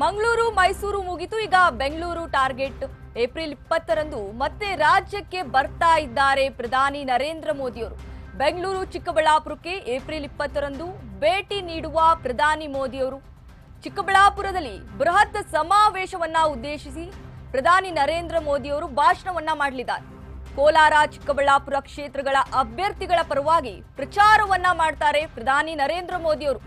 ಮಂಗಳೂರು, ಮೈಸೂರು ಮುಗಿತು. ಈಗ Bengaluru target April ಇಪ್ಪತ್ತರಂದು ಮತ್ತೆ ರಾಜ್ಯಕ್ಕೆ ಬರ್ತಾ ಇದ್ದಾರೆ ಪ್ರಧಾನಿ ನರೇಂದ್ರ ಮೋದಿಯವರು. ಬೆಂಗಳೂರು, ಚಿಕ್ಕಬಳ್ಳಾಪುರಕ್ಕೆ ಏಪ್ರಿಲ್ ಇಪ್ಪತ್ತರಂದು ಭೇಟಿ ನೀಡುವ ಪ್ರಧಾನಿ ಮೋದಿಯವರು. ಚಿಕ್ಕಬಳ್ಳಾಪುರದಲ್ಲಿ ಬೃಹತ್ ಸಮಾವೇಶವನ್ನ ಉದ್ದೇಶಿಸಿ ಪ್ರಧಾನಿ ನರೇಂದ್ರ ಮೋದಿಯವರು ಭಾಷಣವನ್ನ ಮಾಡಲಿದ್ದಾರೆ. ಕೋಲಾರ, ಚಿಕ್ಕಬಳ್ಳಾಪುರ ಕ್ಷೇತ್ರಗಳ ಅಭ್ಯರ್ಥಿಗಳ ಪರವಾಗಿ ಪ್ರಚಾರವನ್ನ ಮಾಡ್ತಾರೆ ಪ್ರಧಾನಿ ನರೇಂದ್ರ ಮೋದಿಯವರು.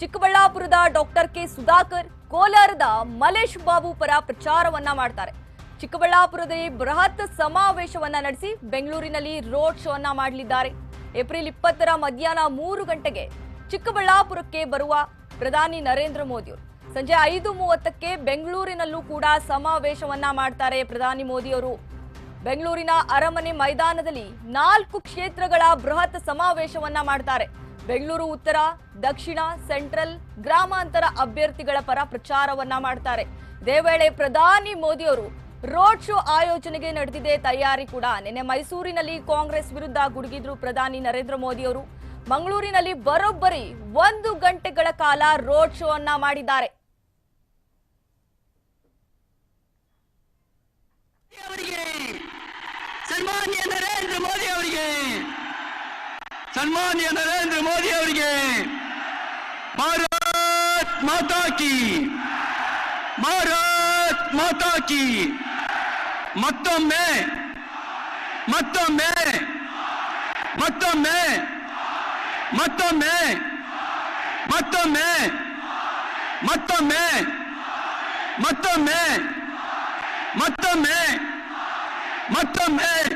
ಚಿಕ್ಕಬಳ್ಳಾಪುರದ ಡಾಕ್ಟರ್ ಕೆ ಸುಧಾಕರ್ ಕೋಲಾರದ ಮಲೇಶ್ ಬಾಬು ಪರ ಪ್ರಚಾರವನ್ನ ಮಾಡ್ತಾರೆ. ಚಿಕ್ಕಬಳ್ಳಾಪುರದಲ್ಲಿ ಬೃಹತ್ ಸಮಾವೇಶವನ್ನ ನಡೆಸಿ ಬೆಂಗಳೂರಿನಲ್ಲಿ ರೋಡ್ ಶೋ ಅನ್ನ ಮಾಡಲಿದ್ದಾರೆ. ಏಪ್ರಿಲ್ ಇಪ್ಪತ್ತರ ಮಧ್ಯಾಹ್ನ ಮೂರು ಗಂಟೆಗೆ ಚಿಕ್ಕಬಳ್ಳಾಪುರಕ್ಕೆ ಬರುವ ಪ್ರಧಾನಿ ನರೇಂದ್ರ ಮೋದಿಯವರು. ಸಂಜೆ ಐದು ಮೂವತ್ತಕ್ಕೆ ಬೆಂಗಳೂರಿನಲ್ಲೂ ಕೂಡ ಸಮಾವೇಶವನ್ನ ಮಾಡ್ತಾರೆ ಪ್ರಧಾನಿ ಮೋದಿಯವರು. ಬೆಂಗಳೂರಿನ ಅರಮನೆ ಮೈದಾನದಲ್ಲಿ ನಾಲ್ಕು ಕ್ಷೇತ್ರಗಳ ಬೃಹತ್ ಸಮಾವೇಶವನ್ನ ಮಾಡ್ತಾರೆ. ಬೆಂಗಳೂರು ಉತ್ತರ, ದಕ್ಷಿಣ, ಸೆಂಟ್ರಲ್, ಗ್ರಾಮಾಂತರ ಅಭ್ಯರ್ಥಿಗಳ ಪರ ಪ್ರಚಾರವನ್ನ ಮಾಡ್ತಾರೆ. ಇದೇ ವೇಳೆ ಪ್ರಧಾನಿ ಮೋದಿಯವರು ರೋಡ್ ಶೋ ಆಯೋಜನೆಗೆ ನಡೆದಿದೆ ತಯಾರಿ ಕೂಡ. ನಿನ್ನೆ ಮೈಸೂರಿನಲ್ಲಿ ಕಾಂಗ್ರೆಸ್ ವಿರುದ್ಧ ಗುಡುಗಿದ್ರು ಪ್ರಧಾನಿ ನರೇಂದ್ರ ಮೋದಿಯವರು. ಮಂಗಳೂರಿನಲ್ಲಿ ಬರೋಬ್ಬರಿ ಒಂದು ಗಂಟೆಗಳ ಕಾಲ ರೋಡ್ ಶೋ ಅನ್ನ ಮಾಡಿದ್ದಾರೆ ಅವರಿಗೆ ಸನ್ಮಾನ್ಯ ನರೇಂದ್ರ ಮೋದಿ ಅವರಿಗೆ. ಸನ್ಮಾನ್ಯ ನರೇಂದ್ರ ಮೋದಿ ಅವರಿಗೆ. ಭಾರತ್ ಮಾತಾ ಕಿ. ಭಾರತ್ ಮಾತಾ ಕಿ. ಮತ್ತೊಮ್ಮೆ. ಮತ್ತೊಮ್ಮೆ. ಮತ್ತೊಮ್ಮೆ. ಮತ್ತೊಮ್ಮೆ. ಮತ್ತೊಮ್ಮೆ. ಮತ್ತೊಮ್ಮೆ. ಮತ್ತೊಮ್ಮೆ. ಮತ್ತೊಮ್ಮೆ. ಮತ್ತೊಮ್ಮೆ.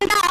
Canada.